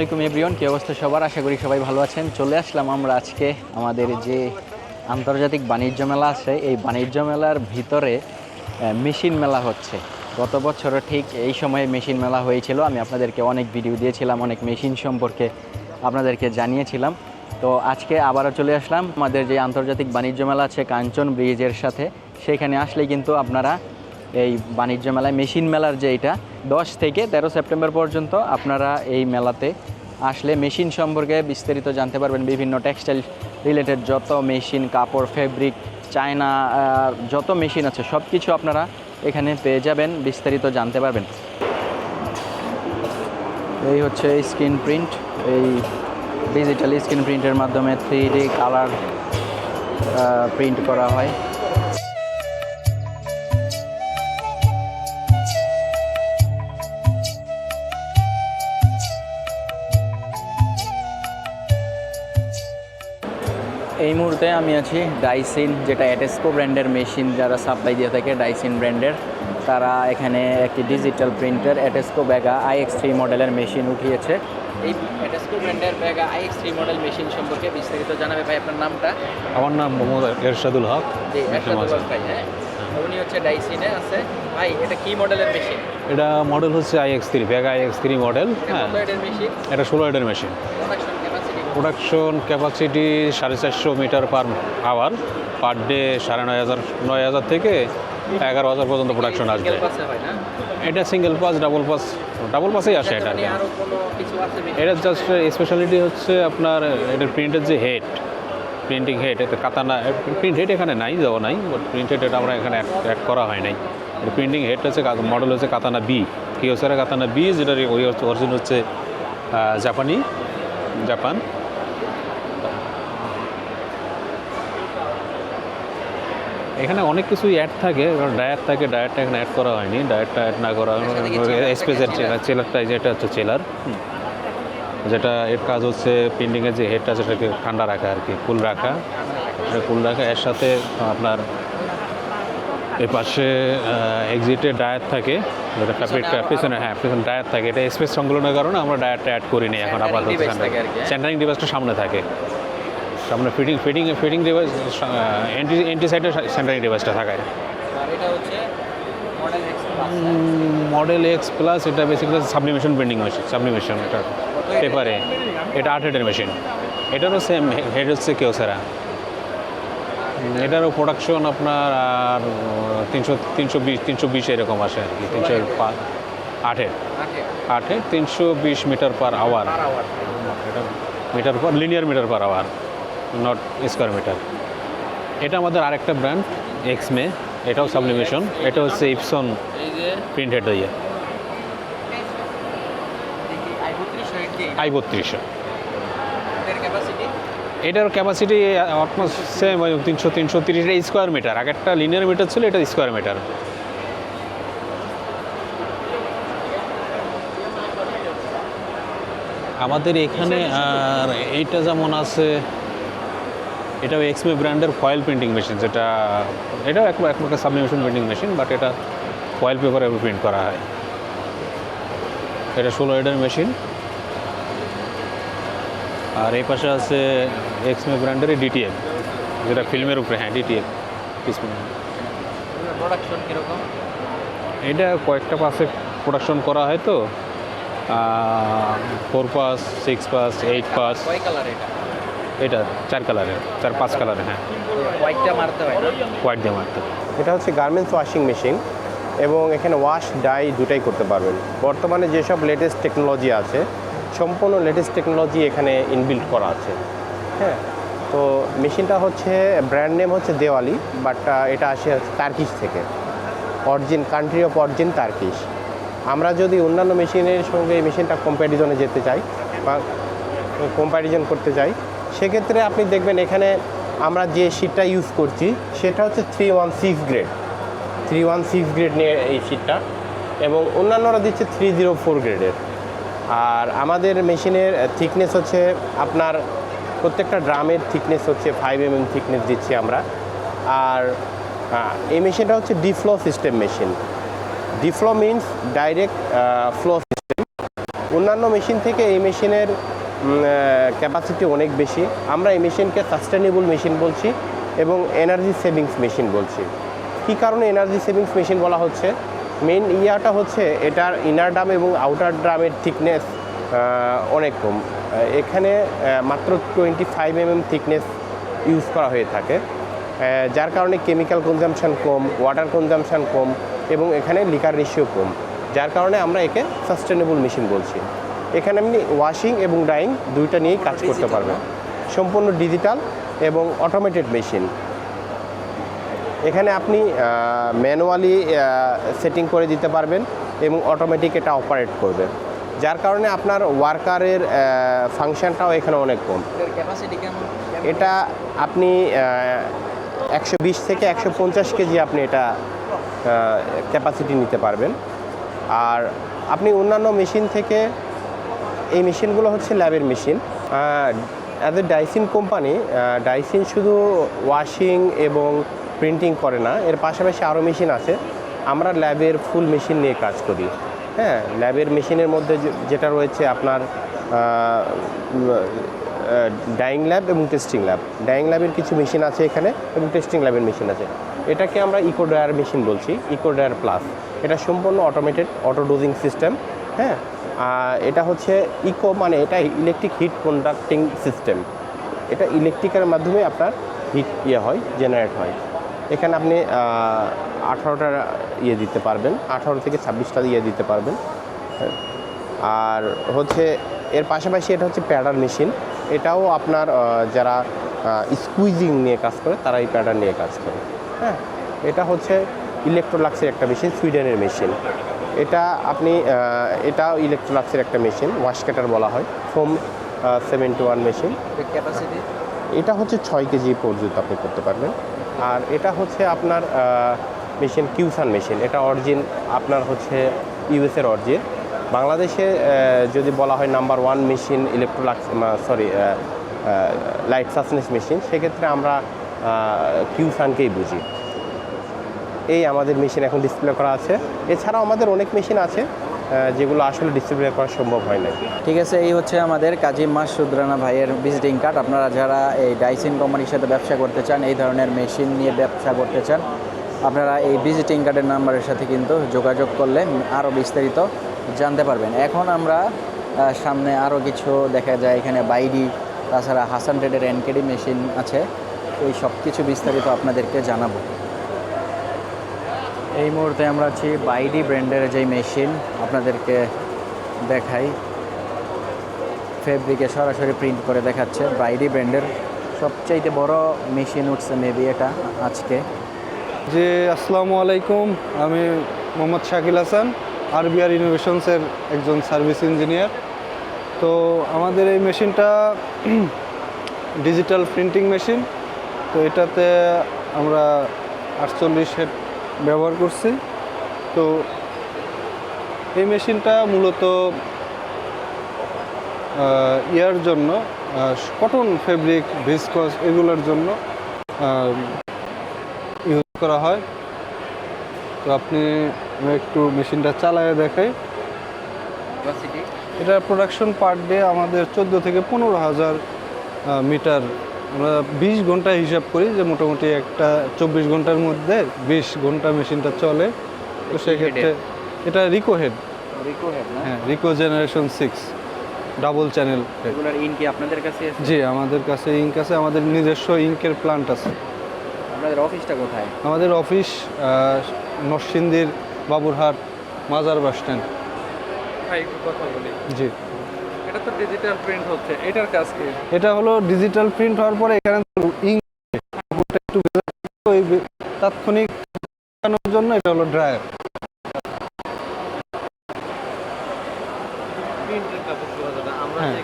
আলাইকুম এভরিওয়ান কী অবস্থা সবার? আশা করি সবাই ভালো আছেন। চলে আসলাম আমরা আজকে আমাদের যে আন্তর্জাতিক বাণিজ্য মেলা আছে, এই বাণিজ্য মেলার ভিতরে মেশিন মেলা হচ্ছে। গত বছরও ঠিক এই সময়ে মেশিন মেলা হয়েছিল। আমি আপনাদেরকে অনেক ভিডিও দিয়েছিলাম, অনেক মেশিন সম্পর্কে আপনাদেরকে জানিয়েছিলাম। তো আজকে আবারও চলে আসলাম আমাদের যে আন্তর্জাতিক বাণিজ্য মেলা আছে কাঞ্চন ব্রিজের সাথে। সেখানে আসলে কিন্তু আপনারা এই বাণিজ্য মেলায়, মেশিন মেলার যে এটা, দশ থেকে তেরো সেপ্টেম্বর পর্যন্ত আপনারা এই মেলাতে আসলে মেশিন সম্পর্কে বিস্তারিত জানতে পারবেন বিভিন্ন টেক্সটাইল রিলেটেড যত মেশিন, কাপড়, ফেব্রিক, চায়না যত মেশিন আছে সব কিছু আপনারা এখানে পেয়ে যাবেন, বিস্তারিত জানতে পারবেন। এই হচ্ছে স্ক্রিন প্রিন্ট, এই ডিজিটাল স্ক্রিন প্রিন্টের মাধ্যমে থ্রি কালার প্রিন্ট করা হয়। এই মুহূর্তে আমি আছি ডাইসিন যেটা অ্যাটেস্কো ব্র্যান্ডের মেশিন যারা সাপ্লাই দিয়ে থাকে ডাইসিন ব্র্যান্ডের তারা এখানে একটি digital printer Atexco Vega I X three মডেলের মেশিন উঠিয়েছে। এই অ্যাটেস্কো ব্র্যান্ডের Vega I X three model machine সম্পর্কে বিস্তারিত জানাবে ভাই আপনার নামটা? আমার নাম মোহাম্মদ এরশাদুল হক জি এরশাদুল ভাই হ্যাঁ। উনি হচ্ছে ডাইসিনে আছে। ভাই এটা কি মডেলের মেশিন এটা মডেল হচ্ছে I X three Vega I X three model হ্যাঁ। এটা ষোলো হেডের মেশিন প্রোডাকশন ক্যাপাসিটি সাড়ে চারশো metre per hour per day সাড়ে নয় হাজার নয় হাজার থেকে এগারো হাজার পর্যন্ত প্রোডাকশন আসবে। এটা single pass double pass double পাসেই আসে এটা। মানে আরও কোনো কিছু আছে এটা জাস্ট স্পেশালিটি হচ্ছে আপনার এটার প্রিন্টের যে হেড প্রিন্টিং হেড এটা কাতানা প্রিন্ট হেড এখানে নাই যাওয়া নাই বাট প্রিন্ট হেড এটা আমরা এখানে অ্যাড করা হয় নাই। প্রিন্টিং হেড হচ্ছে মডেল হচ্ছে কাতানা বি কিওসারা কাতানা বি যেটার ওই অরিজিন হচ্ছে জাপানি জাপান। এখানে অনেক কিছুই অ্যাড থাকে ডায়েট থাকে ডায়েটটা এখানে অ্যাড করা হয়নি। ডায়েটটা অ্যাড না করা স্পেসের চেলারটা যেটা হচ্ছে চেলার যেটা এর কাজ হচ্ছে প্রিন্টিংয়ের যে হেডটা সেটাকে ঠান্ডা রাখা আর কি কুল রাখা। কুল রাখা এর সাথে আপনার এর পাশে এক্সিটে ডায়েট থাকে। যেটা ফ্যাব্রিকটা পেছনে হ্যাঁ পেছনে ডায়ার থাকে। এটা স্পেস সংকলনের কারণে আমরা ডায়েটটা অ্যাড করিনি এখন আপাতত কি, হ্যাঁ? সেন্টারিং ডিভাইসটা সামনে থাকে। সামনে fitting fitting fitting device anti anti সাইডে সেন্টারিং ডিভাইসটা থাকে আর এটা হচ্ছে মডেল এক্স প্লাস এটা basically sublimation printing machine sublimation এটা পেপারে এটা আট হেডের মেশিন এটারও সেম হেড হচ্ছে কেউ সারা এটারও প্রোডাকশন আপনার আর তিনশো তিনশো বিশ তিনশো বিশ এরকম আসে আর কি তিনশো আট। হেড আটে তিনশো বিশ মিটার পার আওয়ার এটা metre per linear metre per hour not square metre এটা আমাদের আরেকটা ব্র্যান্ড এক্সমে এটাও সাবলিমেশন এটা হচ্ছে ইপসন প্রিন্টেড ইয়ে আই বত্রিশ বত্রিশশো এটার ক্যাপাসিটি অলমোস্ট সেম ওই তিনশো তিনশো তিরিশ। স্কোয়ার মিটার আগেরটা লিনিয়ার মিটার ছিল, এটা স্কোয়ার মিটার আমাদের এখানে, আর এইটা যেমন আছে, এটাও এক্সমে ব্র্যান্ডের ফয়েল প্রিন্টিং মেশিন যেটা এটাও এক প্রকার সাবলিমেশন প্রিন্টিং মেশিন বাট এটা ফয়েল পেপারে প্রিন্ট করা হয়। এটা ষোলো হেডের মেশিন আর এই পাশে আছে এক্সমে ব্র্যান্ডের ডিটিএফ যেটা ফিল্মের উপরে হ্যাঁ ডিটিএফ প্রোডাকশন কীরকম? এটা কয়েকটা পাসে প্রোডাকশন করা হয় তো। Four pass six pass eight pass এটা? এটা চার কালারের চার পাঁচ কালারের হ্যাঁ। হোয়াইটটা মারতে হয় হোয়াইট দিয়ে মারতে এটা হচ্ছে গার্মেন্টস ওয়াশিং মেশিন এবং এখানে ওয়াশ ডাই দুটাই করতে পারবেন। বর্তমানে যেসব লেটেস্ট টেকনোলজি আছে সম্পূর্ণ লেটেস্ট টেকনোলজি এখানে ইনবিল্ড করা আছে। হ্যাঁ তো মেশিনটা হচ্ছে ব্র্যান্ড নেম হচ্ছে দেওয়ালি বাট এটা আসে তার্কিশ থেকে। Origin country of origin Turkish আমরা যদি অন্যান্য মেশিনের সঙ্গে এই মেশিনটা কম্প্যারিজনে যেতে চাই, বা কম্প্যারিজন করতে চাই, সেক্ষেত্রে আপনি দেখবেন এখানে আমরা যে শিটটা ইউজ করছি, সেটা হচ্ছে three one six grade three one six grade নিয়ে এই শিটটা এবং অন্যান্যরা দিচ্ছে থ্রি জিরো ফোর গ্রেডের আর আমাদের মেশিনের থিকনেস হচ্ছে আপনার প্রত্যেকটা ড্রামের থিকনেস হচ্ছে ফাইভ এম এম থিকনেস দিচ্ছি আমরা। আর এই মেশিনটা হচ্ছে D flow system machine D flow means direct flow system অন্যান্য মেশিন থেকে এই মেশিনের ক্যাপাসিটি অনেক বেশি। আমরা এই মেশিনকে সাস্টেনেবল মেশিন বলছি এবং এনার্জি সেভিংস মেশিন বলছি। কী কারণে এনার্জি সেভিংস মেশিন বলা হচ্ছে? মেইন ইয়াটা হচ্ছে এটার ইনার ড্রাম এবং আউটার ড্রামের থিকনেস অনেক কম। এখানে মাত্র twenty five mm thickness use করা হয়ে থাকে। যার কারণে কেমিক্যাল কনজামশন কম ওয়াটার কনজামশন কম এবং এখানে লিকার রেশিও কম। যার কারণে আমরা একে সাস্টেনেবল মেশিন বলছি। এখানে আপনি ওয়াশিং এবং ড্রাইং দুইটা নিয়েই কাজ করতে পারবেন। সম্পূর্ণ ডিজিটাল এবং অটোমেটেড মেশিন এখানে আপনি ম্যানুয়ালি সেটিং করে দিতে পারবেন এবং অটোমেটিক এটা অপারেট করবে। যার কারণে আপনার ওয়ার্কারের ফাংশনটাও এখানে অনেক কম। এটা আপনি একশো বিশ থেকে একশো পঞ্চাশ কেজি আপনি এটা ক্যাপাসিটি নিতে পারবেন। আর আপনি অন্যান্য মেশিন থেকে এই মেশিনগুলো হচ্ছে ল্যাবের মেশিন। অ্যাজ এ ডাইসিন কোম্পানি ডাইসিন শুধু ওয়াশিং এবং প্রিন্টিং করে না, এর পাশাপাশি আরও মেশিন আছে। আমরা ল্যাবের ফুল মেশিন নিয়ে কাজ করি। হ্যাঁ ল্যাবের মেশিনের মধ্যে যেটা রয়েছে আপনার ডাইং ল্যাব এবং টেস্টিং ল্যাব ডাইং ল্যাবের কিছু মেশিন আছে এখানে এবং টেস্টিং ল্যাবের মেশিন আছে। এটাকে আমরা ইকো ড্রায়ার মেশিন বলছি ইকো ড্রায়ার প্লাস এটা সম্পূর্ণ অটোমেটেড অটো ডোজিং সিস্টেম হ্যাঁ। এটা হচ্ছে ইকো মানে এটা ইলেকট্রিক হিট কন্ডাক্টিং সিস্টেম এটা ইলেকট্রিকের মাধ্যমে আপনার হিট ইয়ে হয় জেনারেট হয়। এখানে আপনি আঠারোটা ইয়ে দিতে পারবেন, আঠারো থেকে ছাব্বিশটা ইয়ে দিতে পারবেন। আর হচ্ছে, এর পাশাপাশি এটা হচ্ছে প্যাডার মেশিন এটাও আপনার যারা স্কুইজিং নিয়ে কাজ করে তারা এই প্যাডার নিয়ে কাজ করে। হ্যাঁ এটা হচ্ছে ইলেকট্রোলাক্সের একটা মেশিন সুইডেনের মেশিন এটা আপনি এটা ইলেকট্রোলাক্সের একটা মেশিন ওয়াশ কাটার বলা হয় foam seventy one machine capacity এটা হচ্ছে ছয় কেজি পর্যন্ত আপনি করতে পারবেন। আর এটা হচ্ছে আপনার মেশিন কিউসান মেশিন এটা অরিজিন আপনার হচ্ছে ইউএসের অরিজিন বাংলাদেশে যদি বলা হয় number one machine Electrolux sorry light সাসনেস machine সেক্ষেত্রে আমরা কিউসানকেই বুঝি। এই আমাদের মেশিন এখন ডিসপ্লে করা আছে। এছাড়াও আমাদের অনেক মেশিন আছে যেগুলো আসলে ডিসপ্লে করা সম্ভব হয় না ঠিক আছে, এই হচ্ছে আমাদের কাজী মাসুদ রানা ভাইয়ের ভিজিটিং কার্ড আপনারা যারা এই ডাইসিন কোম্পানির সাথে ব্যবসা করতে চান, এই ধরনের মেশিন নিয়ে ব্যবসা করতে চান, আপনারা এই ভিজিটিং কার্ডের নাম্বারের সাথে কিন্তু যোগাযোগ করলে আরও বিস্তারিত জানতে পারবেন। এখন আমরা সামনে আরও কিছু দেখা যায়, এখানে বাইডি তাছাড়া হাসান ট্রেডের এনকেডি মেশিন আছে। এই সব কিছু বিস্তারিত আপনাদেরকে জানাব। এই মুহূর্তে আমরা আছি বাইডি ব্র্যান্ডের যেই মেশিন আপনাদেরকে দেখাই। ফেব্রিকে সরাসরি প্রিন্ট করে দেখাচ্ছে বাইডি ব্র্যান্ডের। সবচাইতে বড় মেশিন উঠছে মেবি এটা আজকে। জি, আসসালামু আলাইকুম। আমি মোহাম্মদ শাকিল হাসান আরবিআর ইনোভেশনসের একজন সার্ভিস ইঞ্জিনিয়ার তো আমাদের এই মেশিনটা ডিজিটাল প্রিন্টিং মেশিন তো এটাতে আমরা আটচল্লিশ হেড ব্যবহার করছি। তো এই মেশিনটা মূলত ইয়ার জন্য কটন ফেব্রিক ভিসকস এগুলোর জন্য ইউজ করা হয়। তো আপনি একটু মেশিনটা চালায় দেখাই। এটা প্রোডাকশন পার ডে আমাদের চোদ্দ থেকে পনেরো হাজার মিটার আমরা বিশ ঘণ্টা হিসাব করি যে মোটামুটি একটা চব্বিশ ঘণ্টার মধ্যে বিশ ঘণ্টা মেশিনটা চলে। তো সেক্ষেত্রে এটা রিকো হেড হ্যাঁ Ricoh generation six double channel head এগুলোর কি আপনাদের কাছে আছে? জি আমাদের কাছে ইঙ্ক আছে আমাদের নিজস্ব ইঙ্কের প্লান্ট আছে। আপনাদের অফিসটা কোথায়? আমাদের অফিস নরসিংদীর বাবুরহাট মাজার বাস স্ট্যান্ড কথা বলি। জি। এটা তো ডিজিটাল প্রিন্ট হচ্ছে এটার কাজ কি? এটা হলো ডিজিটাল প্রিন্ট হওয়ার পরে এখানে ইঙ্ক একটু ওই তাৎক্ষণিক শুকানোর জন্য এটা হলো ড্রায়ার হ্যাঁ।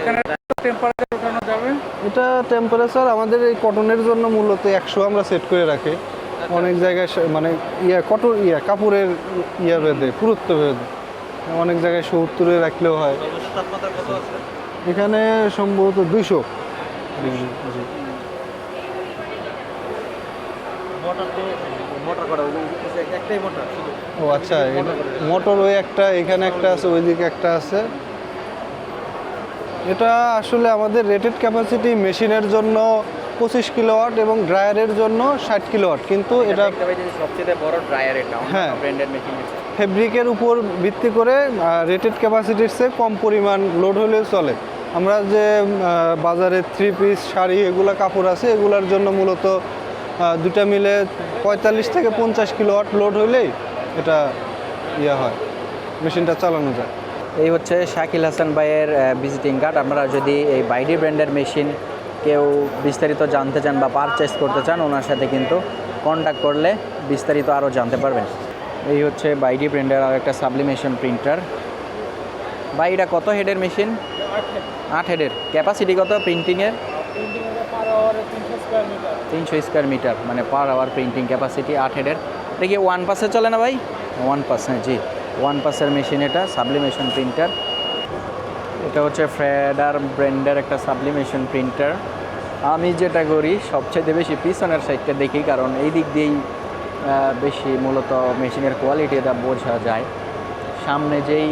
এখানে টেম্পারেচার যাবে। এটা টেম্পারেচার আমাদের এই কটনের জন্য মূলত একশো আমরা সেট করে রাখি। অনেক জায়গায় মানে ইয়া কটন ইয়া কাপড়ের ইয়া বেঁধে পুরুত্ব বেঁধে অনেক জায়গায় সত্তরে রাখলেও হয়। এখানে সম্ভবত দুইশো। ও আচ্ছা এটা মোটর ওই একটা এখানে একটা আছে ওইদিকে একটা আছে। এটা আসলে আমাদের রেটেড ক্যাপাসিটি মেশিনের জন্য পঁচিশ কিলো কিলোওয়াট এবং ড্রায়ারের জন্য ষাট কিলো কিলোওয়াট কিন্তু এটা সবচেয়ে বড় ড্রায়ার এটা হ্যাঁ। ব্র্যান্ডের মেশিন ফেব্রিকের উপর ভিত্তি করে রেটেড ক্যাপাসিটির চেয়ে কম পরিমাণ লোড হলেও চলে। আমরা যে বাজারে থ্রি পিস শাড়ি, এগুলো কাপড় আছে, এগুলোর জন্য মূলত দুটা মিলে পঁয়তাল্লিশ থেকে পঞ্চাশ কিলোওয়াট লোড হলেই এটা ইয়ে হয়, মেশিনটা চালানো যায়। এই হচ্ছে শাকিল হাসান ভাইয়ের ভিজিটিং কার্ড আপনারা যদি এই বাইডি ব্র্যান্ডের মেশিন কেউ বিস্তারিত জানতে চান বা পারচেস করতে চান, ওনার সাথে কিন্তু কন্ট্যাক্ট করলে বিস্তারিত আরও জানতে পারবেন। এই হচ্ছে বাইডি ব্র্যান্ডের আর একটা সাবলিমেশন প্রিন্টার। বা এটা কত হেডের মেশিন? আট হেডের। ক্যাপাসিটি কত প্রিন্টিংয়ের? তিনশো স্কোয়ার মিটার। মানে পার আওয়ার প্রিন্টিং ক্যাপাসিটি আট হেডের। এটা কি ওয়ান পাসে চলে না ভাই? ওয়ান পাস হ্যাঁ জি। ওয়ান পাসের মেশিন এটা সাবলিমেশন প্রিন্টার। এটা হচ্ছে ফ্রেডার ব্র্যান্ডের একটা সাবলিমেশন প্রিন্টার। আমি যেটা করি সবচেয়ে বেশি পিছনের সাইডটা দেখি কারণ এই দিক দিয়েই বেশি মূলত মেশিনের কোয়ালিটি এটা বোঝা যায়। সামনে যেই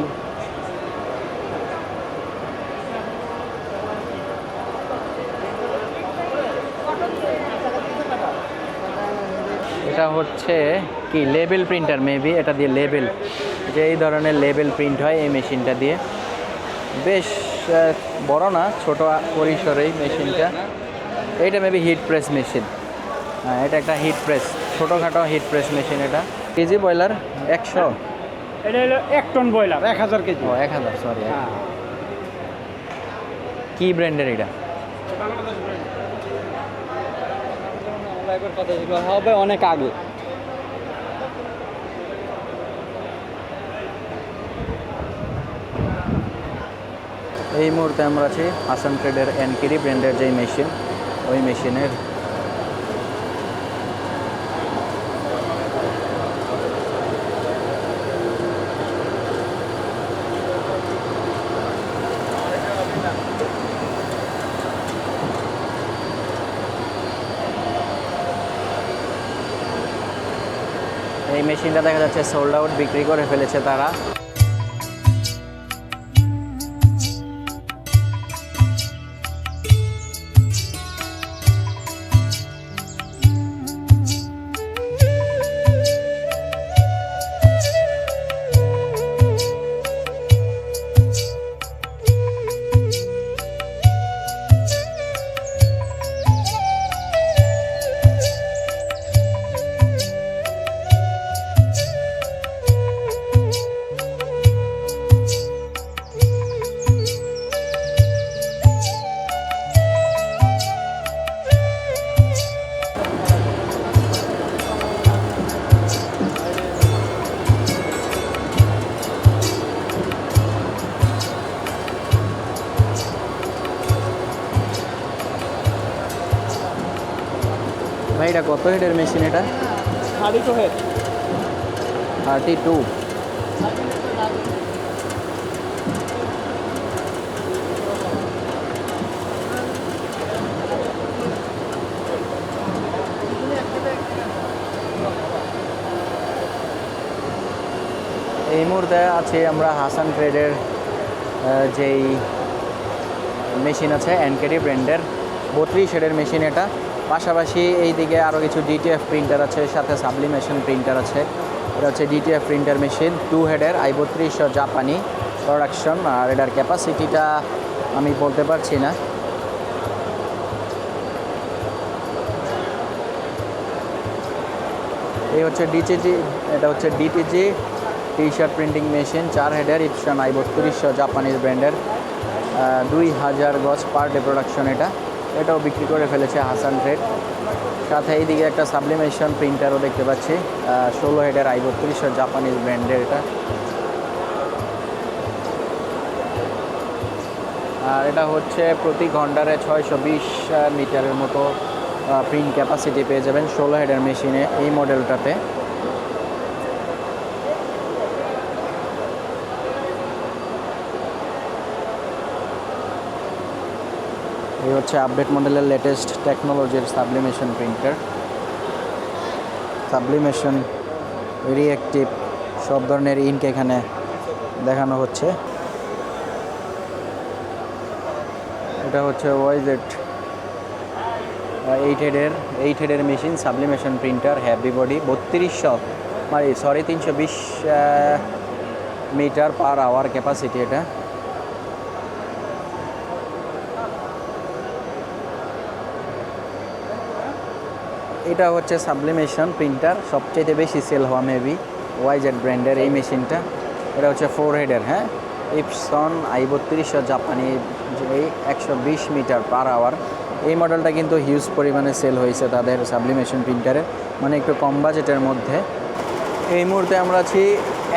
এটা হচ্ছে কি লেবেল প্রিন্টার মেবি এটা দিয়ে লেবেল যে এই ধরনের লেবেল প্রিন্ট হয় এই মেশিনটা দিয়ে। বেশ বড় না, ছোট পরিসরেই মেশিনটা। এইটা মেবি হিট প্রেস মেশিন হ্যাঁ এটা একটা হিট প্রেস ছোটোখাটো হিট প্রেস মেশিন এটা। কেজি ব্রয়লার একশো? এটা হলো এক টন ব্রয়লার এক হাজার কেজি। ও এক হাজার সরি কি ব্র্যান্ডের এটা? হবে অনেক আগে। এই মুহূর্তে আমরা আছি হাসান ট্রেডের এনকিরি ব্র্যান্ডের যেই মেশিন ওই মেশিনের এই মেশিনটা দেখা যাচ্ছে সোল্ড আউট বিক্রি করে ফেলেছে তারা। কত হেডের মেশিন এটা? শাড়ি তো হেড থার্টি টু এই মুহূর্তে আছি আমরা হাসান ট্রেডের যেই মেশিন আছে এনকেডি ব্র্যান্ডের বত্রিশ হেডের মেশিন এটা। পাশাপাশি এই দিকে আরও কিছু ডিটিএফ প্রিন্টার আছে, সাথে সাবলিমেশন প্রিন্টার আছে। এটা হচ্ছে ডিটিএফ প্রিন্টার মেশিন টু হেডের আই বত্রিশ জাপানি প্রোডাকশন আর এটার ক্যাপাসিটিটা আমি বলতে পারছি না। এই হচ্ছে ডিটিজি এটা হচ্ছে DTG T shirt printing machine চার হেডের ইপশন আই বত্রিশশো জাপানিজ ব্র্যান্ডের দুই হাজার গজ পার ডে প্রোডাকশন এটা। এটাও বিক্রি করে ফেলেছে হাসান ট্রেড সাথে এইদিকে একটা সাবলিমেশন প্রিন্টারও দেখতে পাচ্ছি ষোলো হেডের আই বত্রিশশো জাপানিজ ব্র্যান্ডের এটা। আর এটা হচ্ছে প্রতি ঘন্টারে ছয়শো বিশ মিটারের মতো প্রিন্ট ক্যাপাসিটি পেয়ে যাবেন ষোলো হেডের মেশিনে এই মডেলটাতে। এই হচ্ছে আপডেট মডেলের লেটেস্ট টেকনোলজির সাবলিমেশন প্রিন্টার সাবলিমেশন রিঅ্যাক্টিভ সব ধরনের ইনক এখানে দেখানো হচ্ছে। এটা হচ্ছে ওয়াইজেড এইট হেডের eight হেডের machine sublimation printer heavy body বত্রিশশো মানে সরি তিনশো বিশ মিটার পার আওয়ার ক্যাপাসিটি এটা। এটা হচ্ছে সাবলিমেশন প্রিন্টার সবচেয়ে বেশি সেল হওয়া মেবি ওয়াইজেড ব্র্যান্ডের এই মেশিনটা। এটা হচ্ছে ফোর হেডের হ্যাঁ ইপসন আই বত্রিশশো জাপানি এই একশো বিশ মিটার পার আওয়ার এই মডেলটা কিন্তু হিউজ পরিমাণে সেল হয়েছে তাদের সাবলিমেশন প্রিন্টারে মানে একটু কম বাজেটের মধ্যে। এই মুহূর্তে আমরা আছি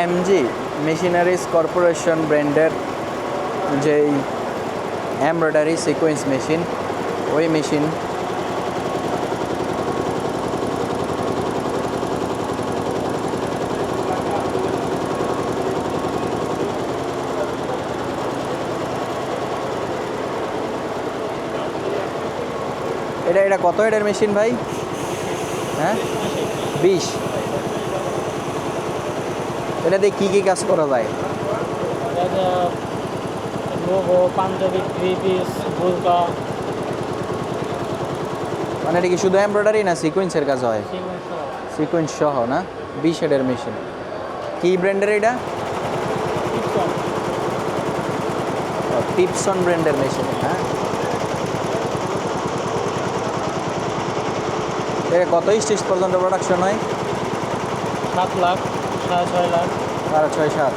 এমজি মেশিনারিজ কর্পোরেশন ব্র্যান্ডের যেই এমব্রয়ডারি সিকোয়েন্স মেশিন ওই মেশিন এটা এটা কত? হেডের মেশিন ভাই? হ্যাঁ? বিশ। এটা দিয়ে কী কী কাজ করা যায়? লোগো পাঞ্জাবি থ্রি পিস বুলকা মানে এটা কি শুধু এমব্রয়ডারি না সিকোয়েন্সের কাজ হয়? সিকোয়েন্স সহ। না? বিশ হেডের মেশিন কি ব্র্যান্ডের এটা? টিপসন ব্র্যান্ডের মেশিন হ্যাঁ? এটা কত স্টেজ পর্যন্ত প্রোডাকশন হয়? সাত লাখ সাড়ে ছয় লাখ। সাড়ে ছয় সাত।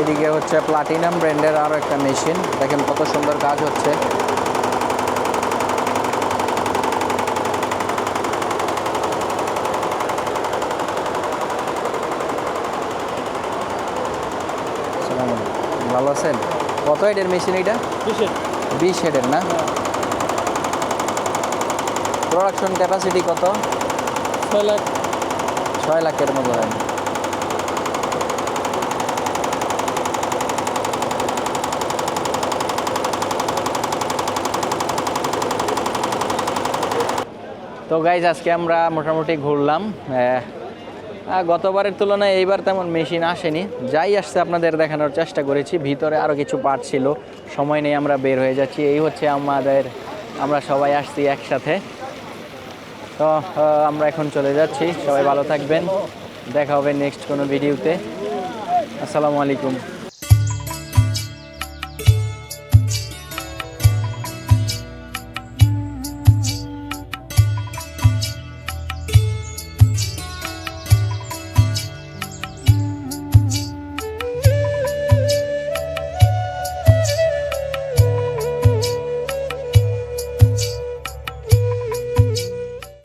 এদিকে হচ্ছে প্লাটিনাম ব্র্যান্ডের আরও একটা মেশিন দেখেন কত সুন্দর কাজ হচ্ছে। ভালো আছেন? কত হেডের মেশিন এটা? কিসের বিশ হেডের না? প্রোডাকশন ক্যাপাসিটি কত? ছয় লাখ। ছয় লাখের মতো হয়। তো গাইজ আজকে আমরা মোটামুটি ঘুরলাম। গতবারের তুলনায় এইবার তেমন মেশিন আসেনি। যাই আসছে আপনাদের দেখানোর চেষ্টা করেছি ভিতরে আরও কিছু পার্ট ছিল। সময় নেই আমরা বের হয়ে যাচ্ছি। এই হচ্ছে আমাদের, আমরা সবাই আসছি একসাথে। তো আমরা এখন চলে যাচ্ছি। সবাই ভালো থাকবেন। দেখা হবে নেক্সট কোনো ভিডিওতে আসসালামু আলাইকুম।